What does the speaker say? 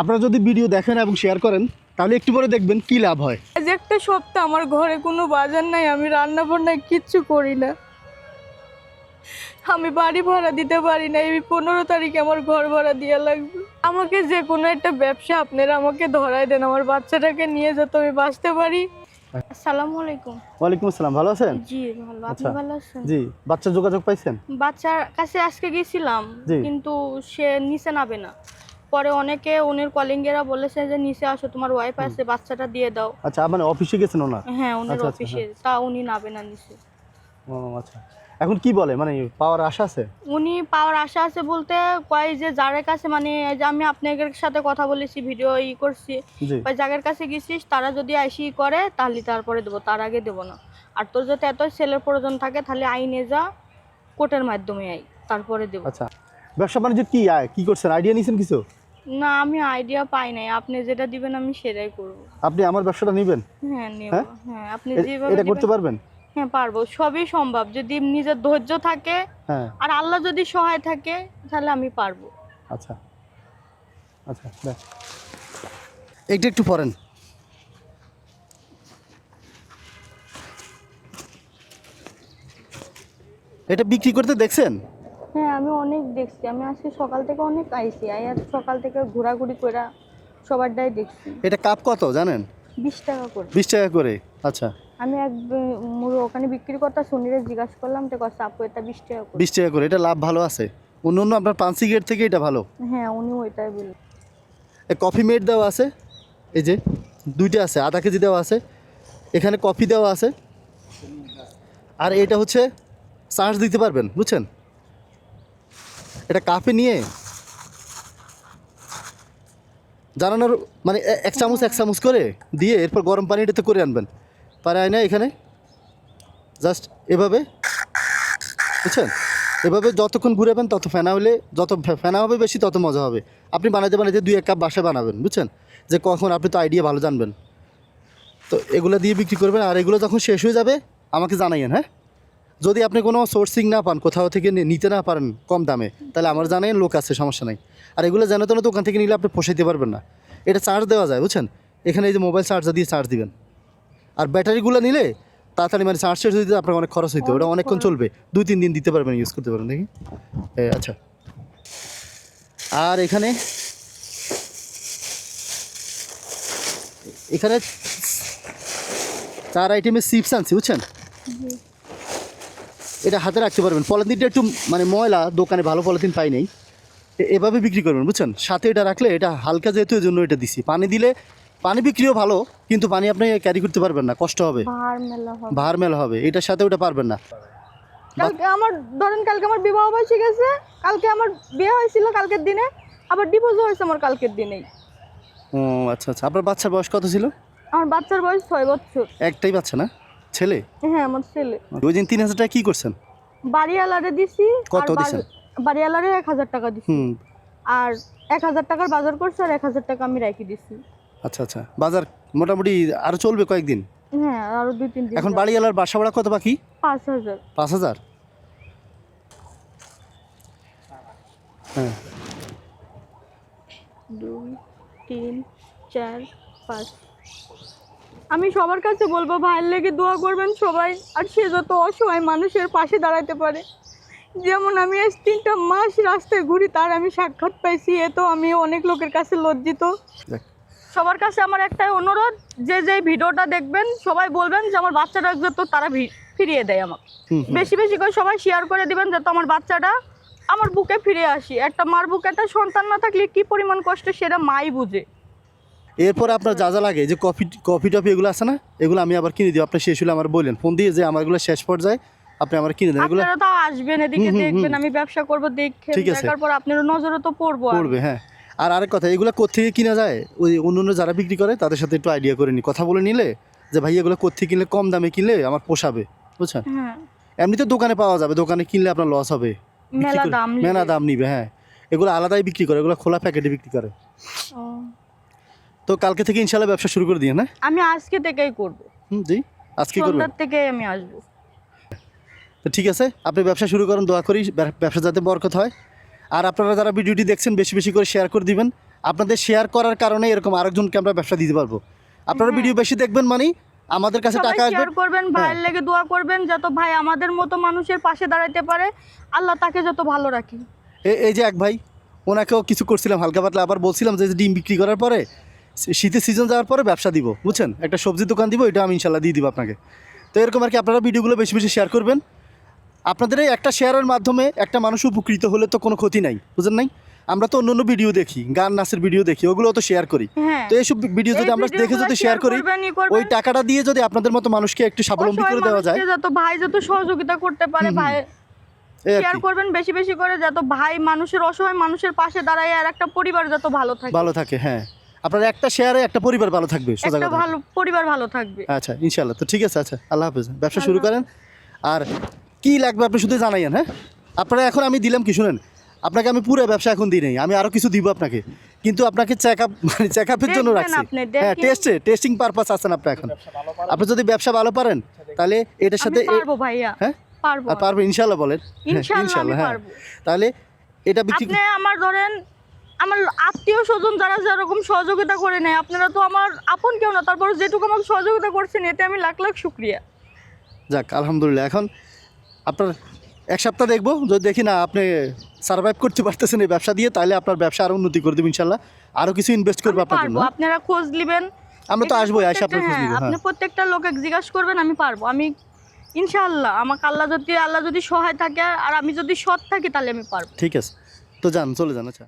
আপনারা যদি ভিডিও দেখেন এবং শেয়ার করেন তাহলে একটু পরে দেখবেন কি লাভ হয়। আজ একটা সপ্তাহ আমার ঘরে কোনো বাজার নাই আমি রান্না বান্না কিচ্ছু করি না। আমি বাড়ি ভাড়া দিতে পারি না এই পনেরো তারিখে আমার ঘর ভাড়া দেওয়া লাগবে। আমাকে যে কোনো একটা ব্যবসা আপনারা আমাকে ধরাই দেন আমার বাচ্চাটাকে নিয়ে যাতে আমি বাঁচতে পারি। আসসালামু আলাইকুম। ওয়ালাইকুম আসসালাম ভালো আছেন? জি ভালো আপনি আচ্ছা। ভালো আছেন? জি বাচ্চা যোগাযোগ পাইছেন? বাচ্চার কাছে আজকে গেছিলাম কিন্তু সে নিচে নাবে না। পরে অনেকে উনির কলিঙ্গেরা বলেছে যে নিচে আসো তোমার ওয়াইফ আছে বাচ্চাটা দিয়ে দাও। আচ্ছা মানে অফিসে গেছেন ওনার? হ্যাঁ উনির আচ্ছা, আচ্ছা, অফিসে তা উনি নাবে না নিচে। ও আচ্ছা। এখন কি বলে? মানে পাওয়ার আশা আছে? উনি পাওয়ার আশা আছে বলতে কয় যে যারের কাছে মানে এই যে আমি আপনাদের সাথে কথা বলেছি ভিডিও ই করছি ওই যাদের কাছে গেছিস তারা যদি আইসি করে তাহলে তারপরে দেবো তার আগে দেবো না। আর তোর যদি এত ছেলের প্রয়োজন থাকে তাহলে আইনে যা কোর্টের মাধ্যমে আই তারপরে দেবো। আচ্ছা। ব্যবসা বাণিজ্য কি কি করছেন? আইডিয়া নিয়েছেন কিছু? না আমি আইডিয়া পাই নাই। আপনি যেটা দিবেন আমি সেটাই করব। আপনি আমার ব্যবসাটা নেবেন? হ্যাঁ নেব। হ্যাঁ? হ্যাঁ আপনি যেভাবে এটা করতে পারবেন? হ্যাঁ পারব। সবই সম্ভব। যদি নিজের ধৈর্য থাকে হ্যাঁ। আর আল্লাহ যদি সহায় থাকে তাহলে আমি পারব। আচ্ছা। আচ্ছা দেখ। এইটা একটু পড়েন। এটা বিক্রি করতে দেখছেন? হ্যাঁ আমি অনেক দেখছি। আমি আজকে সকাল থেকে অনেক আইছি আই আর সকাল থেকে ঘোরাঘুরি করে সবারটাই দেখছি। এটা কাপ কত জানেন? বিশ টাকা করে। বিশ টাকা করে? আচ্ছা। আমি এক মুড়ো ওখানে বিক্রি করতে সুনীরে জিজ্ঞাসা করলাম তো কষ্ট আপু এটা বিশ টাকা করে? বিশ টাকা করে। এটা লাভ ভালো আছে। অন্য অন্য আপনার পাঁচ সিগারেট থেকে এটা ভালো? হ্যাঁ উনি ওইটাই এই কফি মেড দেওয়া আছে। এই যে দুইটা আছে আধা কেজি দেওয়া আছে। এখানে কফি দেওয়া আছে। আর এটা হচ্ছে চার্জ দিতে পারবেন বুঝছেন? এটা কাপে নিয়ে জানানোর মানে এক চামচ এক চামচ করে দিয়ে এরপর গরম পানিটাতে করে আনবেন। পারে আয় না এখানে। জাস্ট এভাবে। বুঝছেন? এভাবে যতক্ষণ ঘুরাবেন তত ফেনা হলে, যত ফেনা হবে বেশি তত মজা হবে। আপনি বানাতে বানাতে দুই এক কাপ বাসায় বানাবেন, বুঝছেন? যে কখন আপনি তো আইডিয়া ভালো জানবেন। তো এগুলো দিয়ে বিক্রি করবেন, আর এগুলো যখন শেষ হয়ে যাবে, আমাকে জানাইয়েন হ্যাঁ? যদি আপনি কোনো সোর্সিং না পান, কোথাও থেকে নিতে না পারেন কম দামে, তাহলে আমার জানাই লোক আছে, সমস্যা নাই। আর এগুলো জানো তো দোকান থেকে নিলে আপনি পোষাইতে পারবেন না। এটা চার্জ দেওয়া যায়, বুঝছেন? এখানে এই যে মোবাইল চার্জার দিয়ে চার্জ দিবেন। আর ব্যাটারিগুলো নিলে তাড়াতাড়ি মানে চার্জ শেষ দিতে আপনার অনেক খরচ হইতে ওটা অনেকক্ষণ চলবে। দুই, তিন দিন দিতে পারবেন ইউজ করতে পারবেন, দেখি। আচ্ছা। আর এখানে এখানে চার আইটেমের চিপস আনছি, বুঝছেন? এটা হাতে রাখতে পারবেন। পলিথিনটা একটু মানে ময়লা দোকানে ভালো পলিথিন পাই নেই। এভাবে বিক্রি করবেন বুঝছেন? সাথে এটা রাখলে এটা হালকা যেহেতু এই জন্য এটা দিছি। পানি দিলে পানি বিক্রিও ভালো কিন্তু পানি আপনি ক্যারি করতে পারবেন না কষ্ট হবে। ভার মেলা হবে। এটার সাথে ওটা পারবেন না। কালকে আমার ধরেন কালকে আমার বিবাহ বার্ষিকী গেছে কালকে আমার বিয়ে হয়েছিল কালকের দিনে আবার ডিভোর্স হয়েছে আমার কালকের দিনেই। ও আচ্ছা আচ্ছা। আপনার বাচ্চার বয়স কত ছিল? আমার বাচ্চার বয়স ছয় বছর। একটাই বাচ্চা না? ছেলে? হ্যাঁ আমার ছেলে। ওই দিন তিন হাজার টাকা কী করছেন? বাড়িওয়ালারে দিছি কত আর দিছেন? বাড়িওয়ালারে এক হাজার টাকা দিছি। হুম। আর এক হাজার টাকার বাজার করছে আর এক হাজার টাকা আমি রেখে দিছি। আচ্ছা আচ্ছা। বাজার মোটামুটি আরও চলবে কয়েকদিন? হ্যাঁ আরও দুই তিন দিন এখন বাড়িওয়ালার বাসা ভাড়া কত বাকি? পাঁচ হাজার। পাঁচ হাজার? হ্যাঁ। দুই তিন চার পাঁচ। আমি সবার কাছে বলব ভাইয়ের লেগে দোয়া করবেন সবাই। আর সে যত অসহায় মানুষের পাশে দাঁড়াতে পারে। যেমন আমি আজ তিনটা মাস রাস্তায় ঘুরি তার আমি সাক্ষাৎ পাইছি এ তো আমি অনেক লোকের কাছে লজ্জিত। সবার কাছে আমার একটাই অনুরোধ যে যে ভিডিওটা দেখবেন সবাই বলবেন যে আমার বাচ্চাটা যাতে তারা ফিরিয়ে দেয় আমাকে। বেশি বেশি করে সবাই শেয়ার করে দিবেন যাতে আমার বাচ্চাটা আমার বুকে ফিরে আসি। একটা মার বুকে একটা সন্তান না থাকলে কি পরিমাণ কষ্ট সেটা মাই বুঝে। এরপর আপনার যা যা লাগে যে কফি কফি টফি এগুলো আছে না? এগুলো আমি আবার কিনে দিই। আপনি শেষ হলে আমার বললেন ফোন দিয়ে যে আমার এগুলো শেষ পর্যায়ে আপনি আমার কিনে দেন। এগুলো আপনারা তো আসবেন এদিকে দেখবেন আমি ব্যবসা করব দেখে। দেখার পর আপনার নজরে তো পড়ব পড়বে হ্যাঁ। আর আরেক কথা এগুলো কোথেকে কিনা যায়? ওই অন্য অন্য যারা বিক্রি করে তাদের সাথে একটু আইডিয়া করে নি। কথা বলে নিলে যে ভাই এগুলো কোথেকে কিনলে কম দামে কিনলে আমার পোষাবে। বুঝছেন? হ্যাঁ। এমনিতে দোকানে পাওয়া যাবে। দোকানে কিনলে আপনার লস হবে। মেলা দাম মেলা দাম নিবে হ্যাঁ। এগুলো আলাদাই বিক্রি করে এগুলো খোলা প্যাকেটে বিক্রি করে। ও। তো কালকে থেকে ইনশাল্লাহ ব্যবসা শুরু করে দিয়ে না আমি আজকে থেকেই করব। হুম জি আজকে করবেন। সন্ধ্যার থেকে আমি আসব। তো ঠিক আছে আপনি ব্যবসা শুরু করেন দোয়া করি ব্যবসা যাতে বরকত হয়। আর আপনারা যারা ভিডিওটি দেখছেন বেশি বেশি করে শেয়ার করে দিবেন। আপনাদের শেয়ার করার কারণে এরকম আরেকজনকে আমরা ব্যবসা দিতে পারব। আপনারা ভিডিও বেশি দেখবেন মানে আমাদের কাছে টাকা আসবে। শেয়ার করবেন হ্যাঁ। ভাইয়ের লেগে দোয়া করবেন যত ভাই আমাদের মতো মানুষের পাশে দাঁড়াইতে পারে। আল্লাহ তাকে যত ভালো রাখে। এই যে এক ভাই ওনাকেও কিছু করছিলাম হালকা পাতলা আবার বলছিলাম যে ডিম বিক্রি করার পরে শীতের সিজন যাওয়ার পরে ব্যবসা দিব বুঝছেন? একটা সবজির দোকান দিব এটা আমি ইনশাল্লাহ দিয়ে দিব আপনাকে। তো এরকম আর কি আপনারা ভিডিওগুলো বেশি বেশি শেয়ার করবেন। আপনাদের এই একটা শেয়ারের মাধ্যমে একটা মানুষ উপকৃত হলে তো কোনো ক্ষতি নাই বুঝেন নাই? আমরা তো অন্য অন্য ভিডিও দেখি গান নাচের ভিডিও দেখি ওগুলো তো শেয়ার করি। হ্যাঁ। তো এইসব ভিডিও যদি আমরা দেখে যদি শেয়ার করি। ওই টাকাটা দিয়ে যদি আপনাদের মতো মানুষকে একটু স্বাবলম্বী করে দেওয়া যায়। যত ভাই যত সহযোগিতা করতে পারে ভাই শেয়ার করবেন বেশি বেশি করে যত ভাই মানুষের অসহায় মানুষের পাশে দাঁড়ায় আর একটা পরিবার যত ভালো থাকে। ভালো থাকে হ্যাঁ। আপনার একটা শেয়ারে একটা পরিবার ভালো থাকবে সোজা একটা কথা। ভালো পরিবার ভালো থাকবে। আচ্ছা ইনশাল্লাহ তো ঠিক আছে আচ্ছা আল্লাহ হাফেজ। ব্যবসা শুরু করেন। আর কি লাগবে আপনি শুধু জানাইয়েন হ্যাঁ? আপনারা এখন আমি দিলাম কি শুনেন? আপনাকে আমি পুরো ব্যবসা এখন দিই নাই আমি আরও কিছু দিব আপনাকে। কিন্তু আপনাকে চেক আপ মানে চেক আপের জন্য দেখবেন রাখছি। আপনি, হ্যাঁ। টেস্টে টেস্টিং পারপাস আছেন আপনি এখন। আপনি যদি ব্যবসা ভালো পারেন তাহলে এটার আমি সাথে এ- পারব ভাইয়া হ্যাঁ? পারব আর পারবেন ইনশাল্লাহ বলেন। হ্যাঁ, ইনশাআল্লাহ আমি হ্যাঁ। পারব। তাহলে এটা বিক্রি আপনি আমার ধরেন আমার আত্মীয় স্বজন যারা যেরকম সহযোগিতা করে নেয় আপনারা তো আমার আপন কেউ না তারপর যেটুকু আমাকে সহযোগিতা করছেন এতে আমি লাখ লাখ শুক্রিয়া। যাক আলহামদুলিল্লাহ। এখন আপনার এক সপ্তাহ দেখব যদি দেখি না আপনি সার্ভাইভ করতে পারতেছেন এই ব্যবসা দিয়ে তাহলে আপনার ব্যবসা আরও উন্নতি করে দেবো ইনশাল্লাহ। আরও কিছু ইনভেস্ট করব আপনার জন্য। আপনারা খোঁজ নেবেন। আমরা তো আসবোই আসে আপনার খোঁজ হ্যাঁ, হ্যাঁ। আপনি প্রত্যেকটা লোকে জিজ্ঞাসা করবেন আমি পারব। আমি ইনশাআল্লাহ আমাকে আল্লাহ যদি আল্লাহ যদি সহায় থাকে আর আমি যদি সৎ থাকি তাহলে আমি পারব। ঠিক আছে। তো যান চলে যান আচ্ছা।